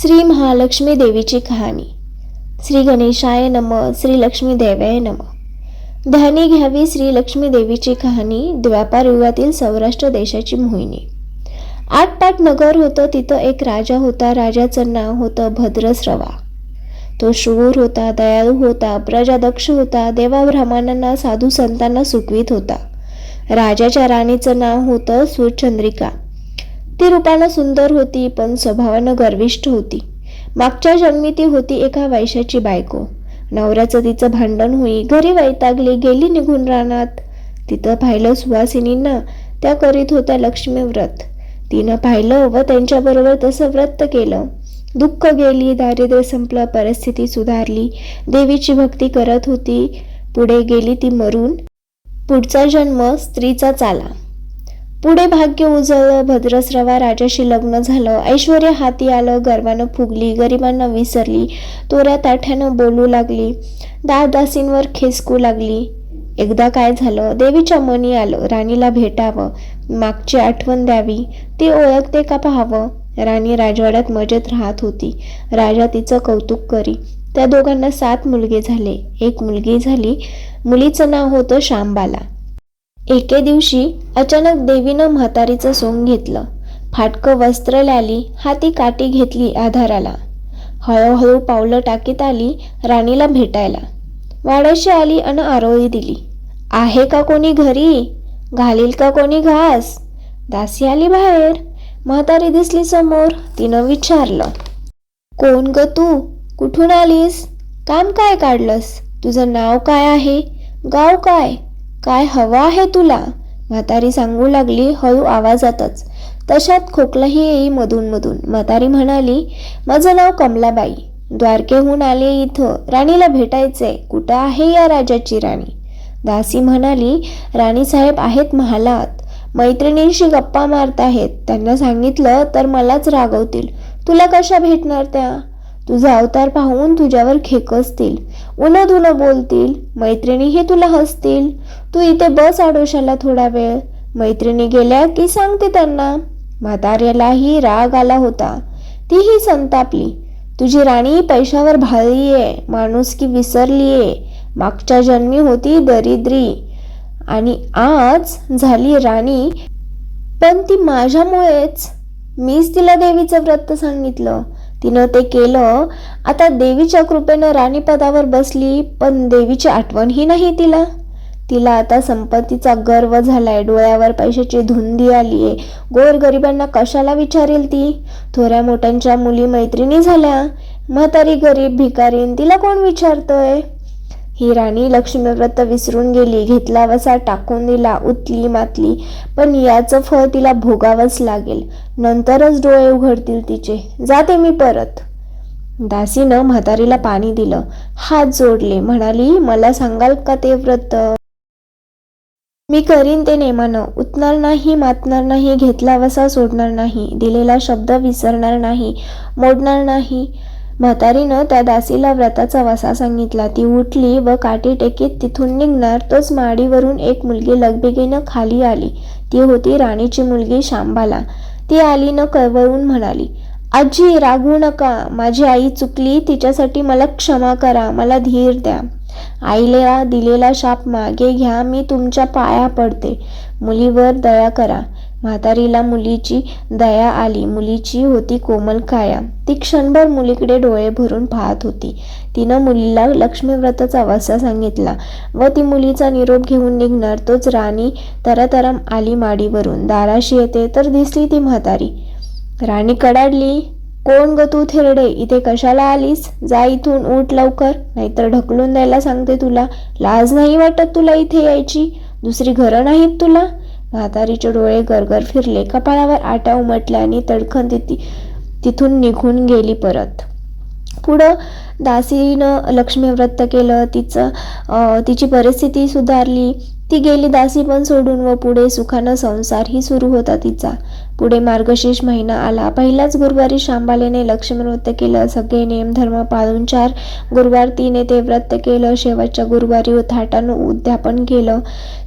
श्री महालक्ष्मी देवीची कहाणी. श्री गणेशाय नम श्री लक्ष्मी देवाय नम. ध्यानी घ्यावी श्री लक्ष्मी देवीची कहाणी द्व्यापार युगातील सौराष्ट्र देशाची मोहिनी. आटपाट नगर होतं तिथं एक राजा होता राजाचं नाव होतं भद्रस्रवा तो शूर होता दयाळू होता प्रजादक्ष होता देवाब्राह्मणांना साधू संतांना सुखवीत होता. राजाच्या राणीचं नाव होतं सुचंद्रिका. ती रूपानं सुंदर होती पण स्वभावानं गर्विष्ठ होती. मागच्या जन्मी ती होती एका वैशाची बायको. नवऱ्याचं तिचं भांडण होई घरी वैतागली गेली निघून रानात. तिथं पाहिलं सुवासिनींना त्या करीत होत्या लक्ष्मी व्रत. तिनं पाहिलं व त्यांच्याबरोबर तसं व्रत केलं. दुःख गेली दारिद्र्य संपलं परिस्थिती सुधारली. देवीची भक्ती करत होती. पुढे गेली ती मरून. पुढचा जन्म स्त्रीचा चाला. पुढे भाग्य उजळलं भद्रस्रवा राजाशी लग्न झालं. ऐश्वर हाती आलं गर्वानं फुगली गरिबांना विसरली तोऱ्या ताठ्यानं बोलू लागली दादासींवर खेसकू लागली. एकदा काय झालं? देवीच्या मनी आलं राणीला भेटावं मागची आठवण द्यावी ती ओळखते का पाहावं? राणी राजवाड्यात मजेत राहत होती. राजा तिचं कौतुक करी. त्या दोघांना सात मुलगे झाले. एक मुलगी झाली. मुलीचं नाव होतं शांबाला एके दिवशी अचानक देवीनं म्हातारीचं सोंग घेतलं. फाटकं वस्त्र ल्याली हाती काठी घेतली आधाराला. हळूहळू पावलं टाकीत आली राणीला भेटायला. वाड्याशी आली आणि आरोळी दिली. आहे का कोणी घरी? घालील का कोणी घास? दासी आली बाहेर. म्हातारी दिसली समोर. तिनं विचारलं कोण ग तू? कुठून आलीस? काम काय काढलंस? तुझं नाव काय आहे? गाव काय? काय हवं आहे तुला? म्हातारी सांगू लागली हळू आवाजातच. तशात खोकलाही येई मधून मधून. म्हातारी म्हणाली माझं नाव कमलाबाई. द्वारकेहून आले इथं. राणीला भेटायचंय. कुठं आहे या राजाची राणी? दासी म्हणाली राणीसाहेब आहेत महालात. मैत्रिणींशी गप्पा मारत आहेत. त्यांना सांगितलं तर मलाच रागवतील. तुला कशा भेटणार त्या? तुझा अवतार पाहून तुझ्यावर खेकसतील. उन धुणं बोलतील मैत्रिणी हे तुला हसतील. तू इथे बस आडोशाला थोडा वेळ. मैत्रिणी गेल्या की सांगते त्यांना. म्हाताऱ्यालाही राग आला होता. तीही संतापली. तुझी राणी पैशावर भाळलीये माणूस की विसरलीये. मागच्या जन्मी होती दरिद्री. आणि आज झाली राणी. पण ती माझ्यामुळेच. मीच तिला देवीचं व्रत सांगितलं. तिनं ते केलं. आता देवीच्या कृपेनं राणीपदावर बसली पण देवीची आठवणही नाही तिला. तिला आता संपत्तीचा गर्व झालाय. डोळ्यावर पैशाची धुंदी आलीये. आहे गोरगरिबांना कशाला विचारेल ती? थोड्या मोठ्यांच्या मुली मैत्रिणी झाल्या. म्हातारी गरीब भिकारीन तिला कोण विचारतोय? ही राणी लक्ष्मीव्रत विसरून गेली. घेतला वसा टाकून दिला उतली मातली. पण याचं फळ तिला भोगावंच लागेल. नंतरच डोळे उघडतील तिचे. जाते मी परत. दासीनं म्हातारीला पाणी दिलं. हात जोडले. म्हणाली मला सांगाल का ते व्रत? मी करीन ते नेमानं. उतणार नाही मातणार नाही घेतला वसा सोडणार नाही. दिलेला शब्द विसरणार नाही मोडणार नाही. म्हातारीनं त्या दासीला व्रताचा वसा सांगितला. ती उठली व काठी टेकीत तिथून निघणार तोच माडीवरून एक मुलगी लगबेगीनं खाली आली. ती होती राणीची मुलगी शांबाला ती आली न कळवळून म्हणाली आजी रागू नका. माझी आई चुकली. तिच्यासाठी मला क्षमा करा. मला धीर द्या. आईला दिलेला शाप मागे घ्या. मी तुमच्या पाया पडते. मुलीवर दया करा. म्हातारीला मुलीची दया आली. मुलीची होती कोमल काया. ती क्षणभर मुलीकडे डोळे भरून पाहत होती. तिनं मुलीला लक्ष्मीव्रताचा वसा सांगितला व ती मुलीचा निरोप घेऊन निघणार. तोच राणी तरतरम आली माडीवरून. दाराशी येते तर दिसली ती म्हातारी. राणी कडाडली कोण ग तू थेरडे? इथे कशाला आलीस? जा इथून उठ लवकर. नाहीतर ढकलून द्यायला सांगते तुला. लाज नाही वाटत तुला इथे यायची? दुसरी घरं नाहीत तुला? म्हातारीचे डोळे गरगर फिरले. कपाळावर आटा उमटल्या आणि तडखन ती तिथून निघून गेली परत. पुढं दासीनं लक्ष्मी व्रत केलं. तिचं अं, तिची परिस्थिती सुधारली. ती गेली दासी पण सोडून व पुढे सुखानं संसारही सुरू होता तिचा. पुढे मार्गशीर्ष महिना आला. पहिल्याच गुरुवारी शांबालेने लक्ष्मी व्रत केलं. सगळे नियमधर्म पाळून चार गुरुवार तिने ते व्रत केलं. शेवटच्या गुरुवारी थाटानं उद्यापन केलं.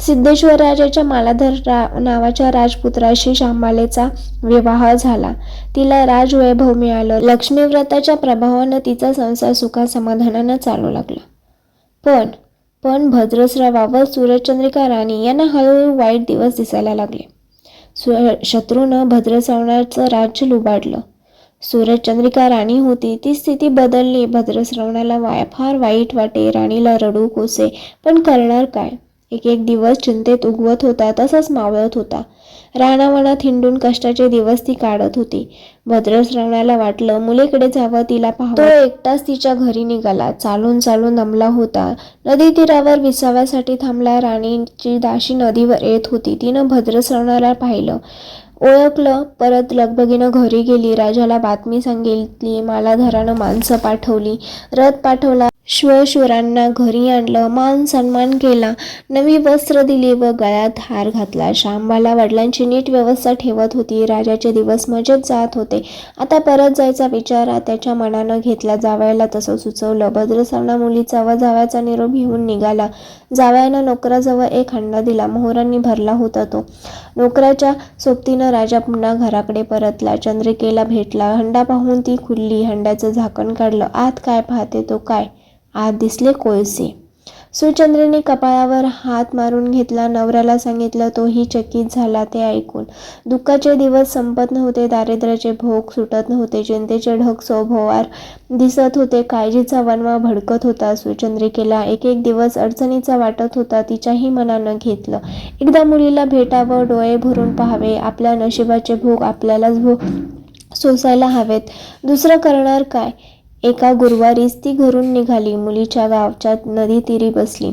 सिद्धेश्वर राजाच्या मालाधर रा नावाच्या राजपुत्राशी शांबालेचा विवाह झाला. तिला राजवैभव मिळालं. लक्ष्मी व्रताच्या प्रभावानं तिचा संसार सुखा समाधानानं चालू लागला. पण पण भद्रस्रावावर सूर्यचंद्रिका राणी यांना हळूहळू वाईट दिवस दिसायला लागले. सु शत्रूनं भद्रश्रवणाचं राज्य लुबाडलं. सूर्यचंद्रिका राणी होती. ती स्थिती बदलली. भद्रश्रवणाला वाय फार वाईट वाटे. राणीला रडू कोसे. पण करणार काय? एक एक दिवस चिंतेत उगवत होता. तसाच मावळत होता. राणावणात हिंडून कष्टाचे दिवस ती काढत होती. भद्रश्रवणाला वाटलं मुलीकडे जावं तिला पाहावं. तो एकटाच तिच्या घरी निघाला. चालून चालून दमला होता. नदी तीरावर विसाव्यासाठी थांबला राणीची दाशी नदीवर येत होती. तिनं भद्रश्रवणाला पाहिलं. ओळखलं परत लगबगीनं घरी गेली. राजाला बातमी सांगितली मालाधरानं माणसं पाठवली. रथ पाठवला. श्वशुरांना घरी आणलं मान सन्मान केला नवी वस्त्र दिली व गळ्यात हार घातला. शांबाला वडिलांची नीट व्यवस्था ठेवत होती. राजाचे दिवस मजेत जात होते. आता परत जायचा विचार त्याच्या मनानं घेतला. जावयाला तसं सुचवलं. भद्रसावना मुलीचा व जावयाचा निरोप घेऊन निघाला. जावयानं नोकराजवळ एक हंडा दिला. मोहरांनी भरला होता तो. नोकराच्या सोबतीनं राजा पुन्हा घराकडे परतला. चंद्रिकेला भेटला. हंडा पाहून ती खुलली. हंड्याचं झाकण काढलं. आत काय पाहते तो काय? आत दिसले कोळसे. सुचंद्रेने कपाळावर हात मारून घेतला. नवऱ्याला सांगितलं तोही चकित झाला ते ऐकून. दुःखाचे दिवस संपत नव्हते दारिद्र्याचे भोग सुटत नव्हते जनतेचे ढग सोभोवार दिसत होते. काळजीचा वनवा भडकत होता. सुचंद्रिकेला एक एक दिवस अडचणीचा वाटत होता. तिच्याही मनानं घेतलं. एकदा मुलीला भेटावं डोळे भरून पाहावे. आपल्या नशिबाचे भोग आपल्यालाच भोग सोसायला हवेत. दुसरं करणार काय? एका गुरुवारीच ती घरून निघाली. मुलीच्या गावच्या नदी तिरी बसली.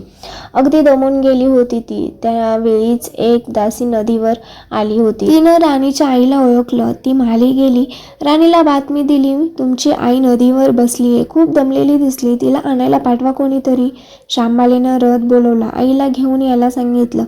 अगदी दमून गेली होती ती. त्यावेळीच एक दासी नदीवर आली होती. तिनं राणीच्या आईला ओळखलं. ती माली गेली. राणीला बातमी दिली. तुमची आई नदीवर बसली आहे खूप दमलेली दिसली. तिला आणायला पाठवा कोणीतरी. श्यामबालेनं रथ बोलवला. आईला घेऊन यायला सांगितलं.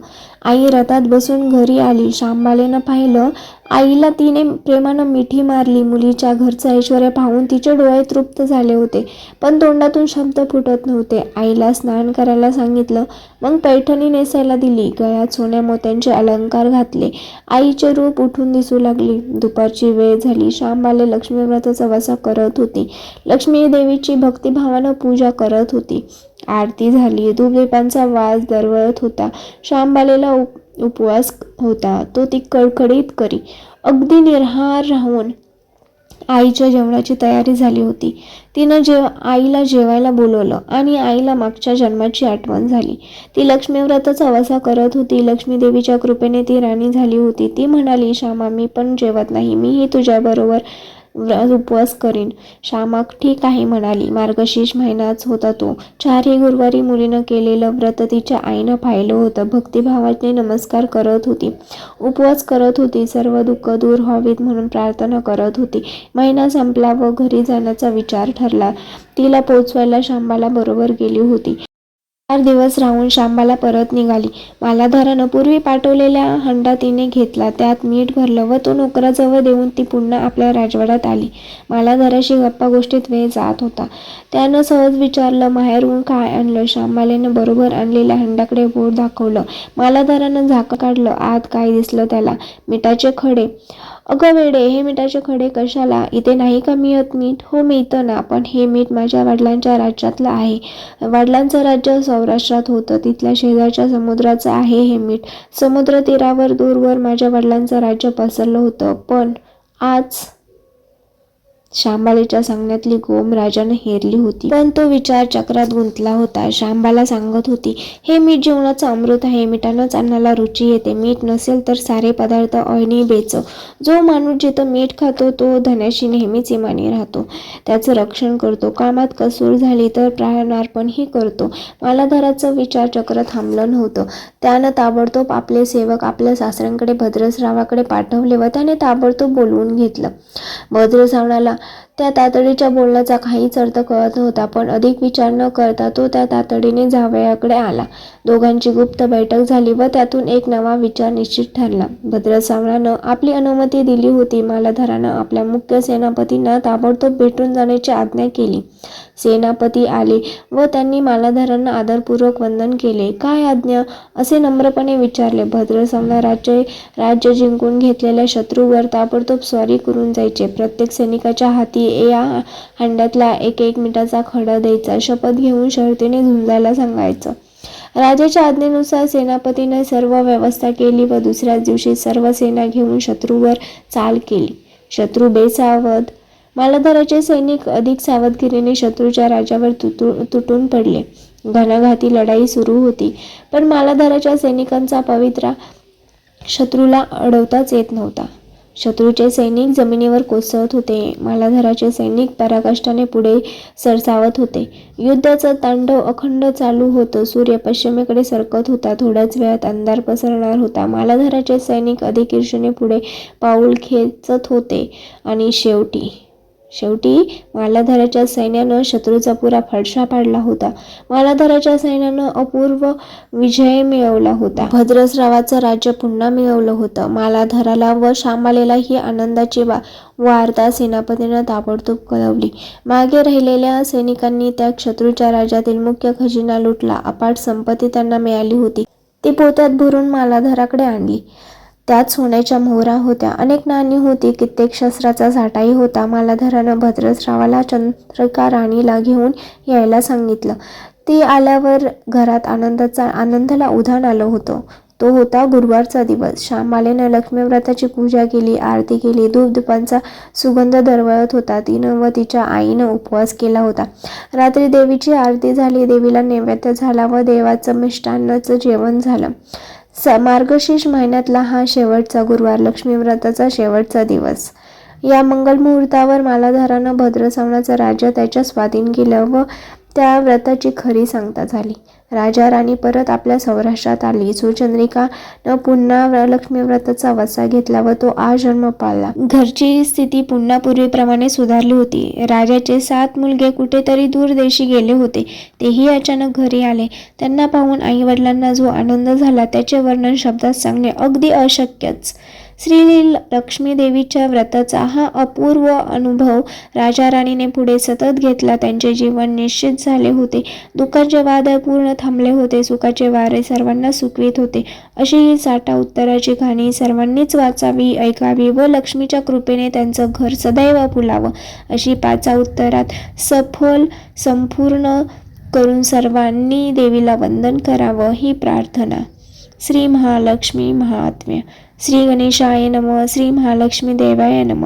आई रथात बसून घरी आली. शांबालेनं पाहिलं आईला तिने प्रेमानं मिठी मारली. मुलीच्या घरचं ऐश्वर्य पाहून तिचे डोळे तृप्त झाले होते पण तोंडातून शब्द फुटत नव्हते. आईला स्नान करायला सांगितलं मग पैठणी नेसायला दिली. गळ्यात सोन्या मोत्यांचे अलंकार घातले. आईचे रूप उठून दिसू लागली. दुपारची वेळ झाली. शांबाले लक्ष्मीव्रताचा वसा करत होती. लक्ष्मी देवीची भक्तिभावानं पूजा करत होती. आरती झाली. धूपदीपांचा वास दरवळत होता. श्यामबालेला उप उपवास होता. तो ती कडकडीत करी. अगदी निर्हार राहून आईच्या जेवणाची तयारी झाली होती. तिनं जेव आईला जेवायला बोलवलं आणि आईला मागच्या जन्माची आठवण झाली. ती लक्ष्मीव्रताचा वसा करत होती. लक्ष्मी देवीच्या कृपेने ती राणी झाली होती. ती म्हणाली श्यामा मी पण जेवत नाही. मीही तुझ्याबरोबर उपवास करीन. श्यामाक ठीक आहे म्हणाली. मार्गशीर्ष महिनाच होता तो. चारही गुरुवारी मुलीनं केलेलं व्रत तिच्या आईनं पाहिलं होतं. भक्तिभावाने नमस्कार करत होती. उपवास करत होती. सर्व दुःख दूर व्हावीत म्हणून प्रार्थना करत होती. महिना संपला व घरी जाण्याचा विचार ठरला. तिला पोचवायला श्यामाला बरोबर गेली होती. चार दिवस राहून शांबाला परत निघाली. मालाधारानं पूर्वी पाठवलेल्या हंडा तिने घेतला. त्यात मीठ भरलं व तो नोकराजवळ देऊन ती पुन्हा आपल्या राजवाड्यात आली. मालाधाराशी गप्पा गोष्टीत वेळ जात होता. त्यानं सहज विचारलं माहेरून काय आणलं? शांबालेनं बरोबर आणलेल्या हंड्याकडे बोट दाखवलं. मालाधारानं झाकं काढलं. आत काय दिसलं त्याला? मिठाचे खडे. अगं वेडे हे मिठाचे खडे कशाला? इथे नाही का मिळत मीठ? हो मिळतं ना पण हे मीठ माझ्या वडिलांच्या राज्यातलं आहे. वडिलांचं राज्य सौराष्ट्रात होतं. तिथल्या शेजारच्या समुद्राचं आहे हे मीठ. समुद्र तीरावर दूरवर माझ्या वडिलांचं राज्य पसरलं होतं. पण आज शांबालेच्या सांगण्यातली गोम राजानं हेरली होती. पण तो विचार चक्रात गुंतला होता. शांबाला सांगत होती हे मीठ जेवणाचं अमृत आहे. मिठानंच अन्नाला रुची येते. मीठ नसेल तर सारे पदार्थ अळणी बेच. जो माणूस जिथं मीठ खातो तो धन्याशी नेहमीच इमानी राहतो. त्याचं रक्षण करतो. कामात कसूर झाली तर प्राणार्पणही करतो. मला घराचं विचार चक्र थांबलं नव्हतं. त्यानं ताबडतोब आपले सेवक आपल्या सासऱ्यांकडे भद्रसरावाकडे पाठवले व त्याने ताबडतोब बोलवून घेतलं. भद्रसावणाला त्या तातडीच्या बोलण्याचा काहीच अर्थ कळत नव्हता पण अधिक विचार न करता तो त्या तातडीने जावयाकडे आला. दोघांची गुप्त बैठक झाली व त्यातून एक नवा विचार निश्चित ठरला. भद्रसावरानं आपली अनुमती दिली होती. मालाधरानं आपल्या मुख्य सेनापतींना ताबडतोब भेटून जाण्याची आज्ञा केली. सेनापती आले व त्यांनी मालाधरांना आदरपूर्वक वंदन केले. काय आज्ञा? असे नम्रपणे विचारले. भद्र राज्य राज्य जिंकून घेतलेल्या शत्रूवर ताबडतोब स्वारी करून जायचे. प्रत्येक सैनिकाच्या हाती या हंड्यातला एक एक मिठाचा खडा द्यायचा. शपथ घेऊन शर्तीने झुंजायला सांगायचं. राजाच्या आज्ञेनुसार सेनापतीने सर्व व्यवस्था केली व दुसऱ्याच दिवशी सर्व सेना घेऊन शत्रूवर चाल केली. शत्रू बेसावध मालाधराचे सैनिक अधिक सावधगिरीने शत्रूच्या राजावर तुटू तुटून पडले. घणाघाती लढाई सुरू होती पण मालाधराच्या सैनिकांचा पवित्रा शत्रूला अडवताच येत नव्हता. शत्रूचे सैनिक जमिनीवर कोसळत होते. मालाधराचे सैनिक पराकाष्ठाने पुढे सरसावत होते. युद्धाचा तांडव अखंड चालू होतं. सूर्य पश्चिमेकडे सरकत होता. थोड्याच वेळात अंधार पसरणार होता. मालाधराचे सैनिक अधिक ईर्षेने पुढे पाऊल खेचत होते. आणि शेवटी शेवटी मालाधराच्या सैन्यानं शत्रूचा पुरा फडशा पाडला होता. मालाधराच्या सैन्यानं अपूर्व विजय मिळवला होता. भद्रस्रावाचं राज्य पुन्हा मिळवलं होतं. मालाधराला व शामालेला ही आनंदाची वा वार्ता सेनापतीनं ताबडतोब कळवली. मागे राहिलेल्या सैनिकांनी त्या शत्रूच्या राज्यातील मुख्य खजिना लुटला. अपाट संपत्ती त्यांना मिळाली होती. ती पोत्यात भरून मालाधराकडे आणली. त्यात सोन्याच्या मोहरा होत्या. अनेक नाणी होती. कित्येक शस्त्राचा साठाही होता. मालाधरानं भद्रस्रावाला चंद्रिका राणीला घेऊन यायला सांगितलं. ती आल्यावर घरात आनंदाचा आनंदाला उधाण आलं होतं. तो होता गुरुवारचा दिवस. श्यामालेनं लक्ष्मीव्रताची पूजा केली आरती केली. धूपधुपांचा सुगंध दरवळत होता. तिनं व तिच्या आईनं उपवास केला होता. रात्री देवीची आरती झाली. देवीला नैवेद्य झाला व देवाचं मिष्टान्नाचं जेवण झालं. स मार्गशीर्ष महिन्यातला हा शेवटचा गुरुवार लक्ष्मी व्रताचा शेवटचा दिवस. या मंगल मुहूर्तावर मालाधारानं भद्रसावणाचं राज्य त्याच्या स्वाधीन केलं व त्या व्रताची खरी सांगता झाली. राजा राणी परत आपल्या सौराष्ट्रात आली. सुचंद्रिकानं पुन्हा लक्ष्मी व्रताचा वसा घेतला व तो आजन्म पाळला. घरची स्थिती पुन्हा पूर्वीप्रमाणे सुधारली होती. राजाचे सात मुलगे कुठेतरी दूर देशी गेले होते. तेही अचानक घरी आले. त्यांना पाहून आई वडिलांना जो आनंद झाला त्याचे वर्णन शब्दात सांगणे अगदी अशक्यच. श्री लक्ष्मी देवीच्या व्रताचा हा अपूर्व अनुभव राजा राणीने पुढे सतत घेतला. त्यांचे जीवन निश्चित झाले होते. दुःखाचे वादळ पूर्ण थांबले होते. सुखाचे वारे सर्वांना सुखवीत होते. अशी ही साठा उत्तराची कहाणी सर्वांनीच वाचावी ऐकावी व लक्ष्मीच्या कृपेने त्यांचं घर सदैव फुलावं. अशी पाचा उत्तरात सफल संपूर्ण करून सर्वांनी देवीला वंदन करावं ही प्रार्थना. श्री महालक्ष्मी महात्म्य. श्री गणेशाय नम श्री महालक्ष्मी देवाय नम.